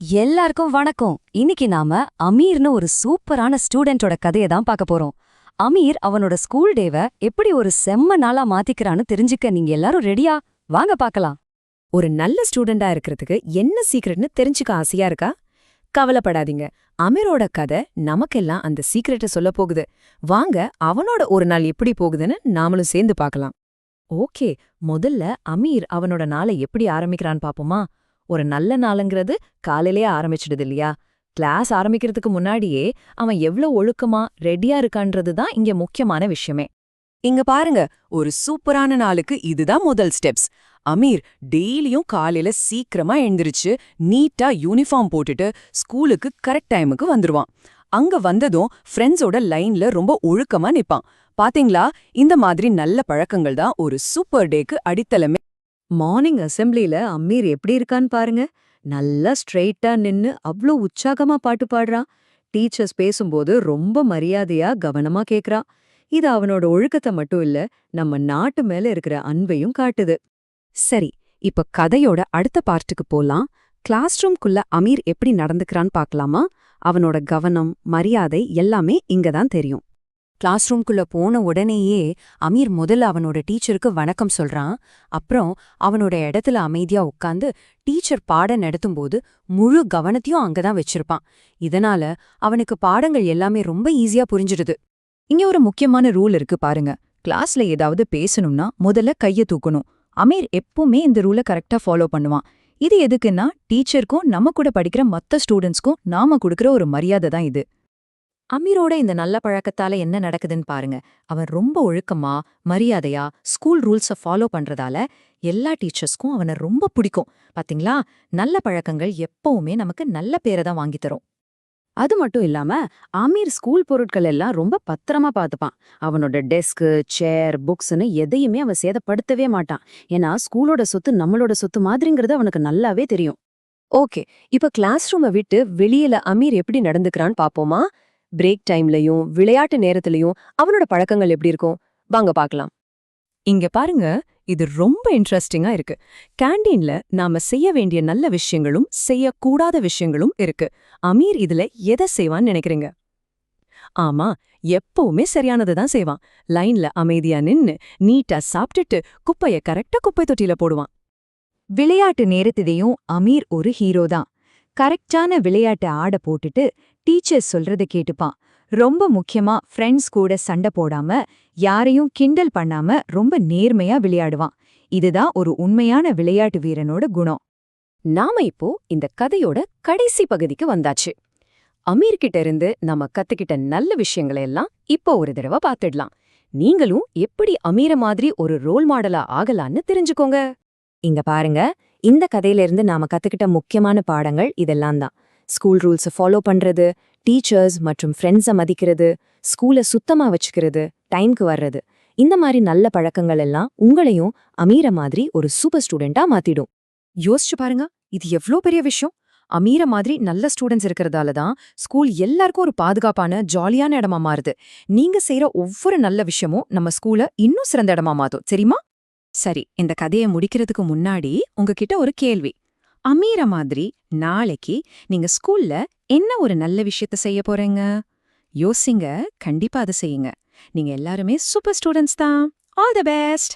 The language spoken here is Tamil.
எல்லாருக்கும் வணக்கம். இன்னைக்கு நாம அமீர்னு ஒரு சூப்பரான ஸ்டூடெண்டோட கதையை தான் பார்க்க போறோம். அமீர் அவனோட ஸ்கூல் டேவை எப்படி ஒரு செம்ம நாளா மாத்திக்கிறான்னு தெரிஞ்சுக்க நீங்க எல்லாரும் ரெடியா? வாங்க பார்க்கலாம். ஒரு நல்ல ஸ்டூடெண்டா இருக்கிறதுக்கு என்ன சீக்ரெட்னு தெரிஞ்சுக்க ஆசையா இருக்கா? கவலைப்படாதீங்க. அமீரோட கதை நமக்கெல்லாம் அந்த சீக்ரெட்டை சொல்ல போகுது. வாங்க அவனோட ஒரு நாள் எப்படி போகுதுன்னு நாமளும் சேர்ந்து பார்க்கலாம். ஓகே முதல்ல அமீர் அவனோட நாளை எப்படி ஆரம்பிக்கிறான்னு பாப்போமா ஒரு நல்ல நாளுங்கிறது காலையிலேயே ஆரம்பிச்சிடுது இல்லையா கிளாஸ் ஆரம்பிக்கிறதுக்கு முன்னாடியே அவன் எவ்ளோ ஒழுக்கமா ரெடியா இருக்கான்றது தான் இங்க முக்கியமான விஷயமே. இங்க பாருங்க ஒரு சூப்பரான நாளுக்கு இதுதான் முதல் ஸ்டெப்ஸ் அமீர் டெய்லியும் காலையில சீக்கிரமா எழுந்திருச்சு நீட்டா யூனிஃபார்ம் போட்டுட்டு ஸ்கூலுக்கு கரெக்ட் டைமுக்கு வந்துருவான். அங்க வந்ததும் ஃப்ரெண்ட்ஸோட லைன்ல ரொம்ப ஒழுக்கமா நிப்பான். பாத்தீங்களா? இந்த மாதிரி நல்ல பழக்கங்கள் தான் ஒரு சூப்பர் டேக்கு அடித்தளமே மார்னிங் அசெம்பிளில அம்மீர் எப்படி இருக்கான்னு பாருங்க. நல்லா ஸ்ட்ரெயிட்டா நின்னு அவ்ளோ உற்சாகமா பாட்டு பாடுறான். டீச்சர்ஸ் பேசும்போது ரொம்ப மரியாதையா கவனமா கேக்குறான். இது அவனோட ஒழுக்கத்தை மட்டும் இல்ல நம்ம நாட்டு மேல இருக்கிற அன்பையும் காட்டுது. சரி இப்ப கதையோட அடுத்த பார்ட்டுக்கு போலாம். கிளாஸ் ரூம்குள்ள அமீர் எப்படி நடந்துக்கிறான்னு பார்க்கலாமா அவனோட கவனம் மரியாதை எல்லாமே இங்க தான் தெரியும். கிளாஸ் ரூம்குள்ள போன உடனேயே அமீர் முதல்ல அவனோட டீச்சருக்கு வணக்கம் சொல்றான். அப்புறம் அவனோட இடத்துல அமைதியா உட்காந்து டீச்சர் பாடம் நடத்தும்போது முழு கவனத்தையும் அங்கதான் வச்சிருப்பான். இதனால அவனுக்கு பாடங்கள் எல்லாமே ரொம்ப ஈஸியா புரிஞ்சிடுது. இங்க ஒரு முக்கியமான ரூல் இருக்கு பாருங்க. கிளாஸ்ல ஏதாவது பேசணும்னா முதல்ல கைய தூக்கணும். அமீர் எப்பவுமே இந்த ரூலை கரெக்டா ஃபாலோ பண்ணுவான். இது எதுக்குன்னா டீச்சருக்கும் நம்ம கூட படிக்கிற மத்த ஸ்டூடெண்ட்ஸ்க்கும் நாம கொடுக்கிற ஒரு மரியாதை தான் இது. அமீரோட இந்த நல்ல பழக்கத்தால என்ன நடக்குதுன்னு பாருங்க. அவன் ரொம்ப ஒழுக்கமா மரியாதையா ஸ்கூல் ரூல்ஸ ஃபாலோ பண்றதால எல்லா டீச்சர்ஸ்க்கும் அவனை ரொம்ப பிடிக்கும். பாத்தீங்களா? நல்ல பழக்கங்கள் எப்பவுமே நமக்கு நல்ல பேரை தான் வாங்கித் தரும். அது மட்டும் இல்லாம அமீர் ஸ்கூல் பொருட்கள் எல்லாம் ரொம்ப பத்திரமா பார்த்துப்பான் அவனோட டெஸ்க்கு சேர் புக்ஸ்னு எதையுமே அவன் சேதப்படுத்தவே மாட்டான். ஏன்னா ஸ்கூலோட சொத்து நம்மளோட சொத்து மாதிரிங்கிறது அவனுக்கு நல்லாவே தெரியும். ஓகே. இப்ப கிளாஸ் ரூமை விட்டு வெளியில அமீர் எப்படி நடந்துக்கிறான்னு பாப்போமா? பிரேக் டைம்லயும் விளையாட்டு நேரத்திலையும் அவனோட பழக்கங்கள் எப்படி இருக்கும்? வாங்க பார்க்கலாம். இங்க பாருங்க இது ரொம்ப இன்ட்ரெஸ்டிங்கா இருக்கு. கேண்டீன்ல நாம செய்ய வேண்டிய நல்ல விஷயங்களும் செய்யக்கூடாத விஷயங்களும் இருக்கு. அமீர் இதுல எதை செய்வான்னு நினைக்கிறீங்க? ஆமா எப்பவுமே சரியானதை தான் செய்வான். லைன்ல அமைதியா நின்னு நீட்டா சாப்பிட்டுட்டு குப்பைய கரெக்டா குப்பை தொட்டியில போடுவான். விளையாட்டு நேரத்திலையும் அமீர் ஒரு ஹீரோ தான். கரெக்டான விளையாட்டு ஆட போட்டுட்டு டீச்சர் சொல்றத கேட்டுப்பான். ரொம்ப முக்கியமா ஃப்ரெண்ட்ஸ் கூட சண்டை போடாம யாரையும் கிண்டல் பண்ணாம ரொம்ப நேர்மையா விளையாடுவான். இதுதான் ஒரு உண்மையான விளையாட்டு வீரனோட குணம். நாம இப்போ இந்த கதையோட கடைசி பகுதிக்கு வந்தாச்சு. அமீர் கிட்ட இருந்து நம்ம கத்துக்கிட்ட நல்ல விஷயங்களை எல்லாம் இப்போ ஒரு தடவை பார்த்துடலாம் நீங்களும் எப்படி அமீர மாதிரி ஒரு ரோல் மாடலா ஆகலான்னு தெரிஞ்சுக்கோங்க. இங்க பாருங்க இந்த கதையில இருந்து நாம கத்துக்கிட்ட முக்கியமான பாடங்கள் இதெல்லாம் தான். ஸ்கூல் ரூல்ஸை ஃபாலோ பண்றது டீச்சர்ஸ் மற்றும் ஃப்ரெண்ட்ஸை மதிக்கிறது ஸ்கூலை சுத்தமா வச்சுக்கிறது டைம்க்கு வர்றது. இந்த மாதிரி நல்ல பழக்கங்கள் எல்லாம் உங்களையும் அமீர மாதிரி ஒரு சூப்பர் ஸ்டூடெண்டா மாத்திடும். யோசிச்சு பாருங்க இது எவ்ளோ பெரிய விஷயம்? அமீர மாதிரி நல்ல ஸ்டூடெண்ட்ஸ் இருக்கிறதால தான் ஸ்கூல் எல்லாருக்கும் ஒரு பாதுகாப்பான ஜாலியான இடமா மாறுது. நீங்க செய்யற ஒவ்வொரு நல்ல விஷயமும் நம்ம ஸ்கூல இன்னும் சிறந்த இடமா மாத்தும். சரிமா சரி இந்த கதையை முடிக்கிறதுக்கு முன்னாடி உங்ககிட்ட ஒரு கேள்வி. அமீர மாதிரி நாளைக்கு நீங்க ஸ்கூல்ல என்ன ஒரு நல்ல விஷயத்த செய்ய போறீங்க? யோசிங்க கண்டிப்பா அதை செய்யுங்க. நீங்க எல்லாருமே சூப்பர் ஸ்டூடெண்ட்ஸ் தான். All the best!